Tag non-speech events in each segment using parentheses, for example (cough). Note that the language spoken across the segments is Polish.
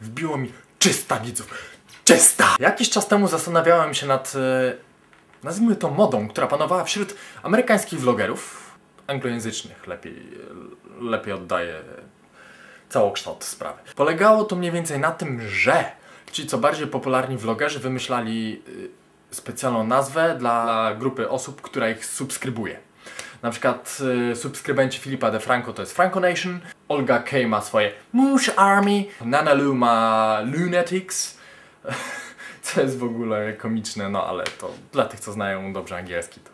wbiło mi 300 widzów. 300! Jakiś czas temu zastanawiałem się nad, e, nazwijmy to modą, która panowała wśród amerykańskich vlogerów, anglojęzycznych, lepiej, lepiej oddaje całokształt sprawy. Polegało to mniej więcej na tym, że ci co bardziej popularni vlogerzy wymyślali y, specjalną nazwę dla grupy osób, która ich subskrybuje. Na przykład y, subskrybenci Filipa DeFranco to jest Franco Nation, Olga K ma swoje Moosh Army, Nana Lu ma Lunatics, (laughs) co jest w ogóle komiczne, no ale to dla tych, co znają dobrze angielski. To.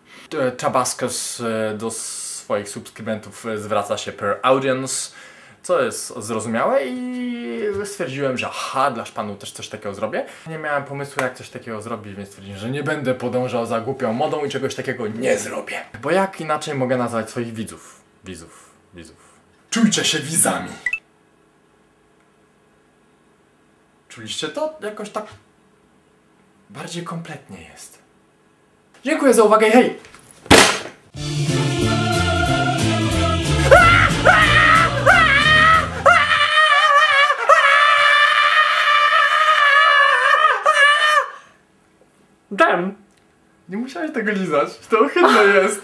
Tabascos e, do swoich subskrybentów e, zwraca się per audience, co jest zrozumiałe i stwierdziłem, że aha, dla szpanu też coś takiego zrobię. Nie miałem pomysłu jak coś takiego zrobić, więc stwierdziłem, że nie będę podążał za głupią modą i czegoś takiego nie zrobię. Bo jak inaczej mogę nazwać swoich widzów? Widzów, widzów. Czujcie się wizami! Czuliście to? Jakoś tak bardziej kompletnie jest. Dziękuję za uwagę i hej! Dan! Nie musiałeś tego lizać, to ohydne jest.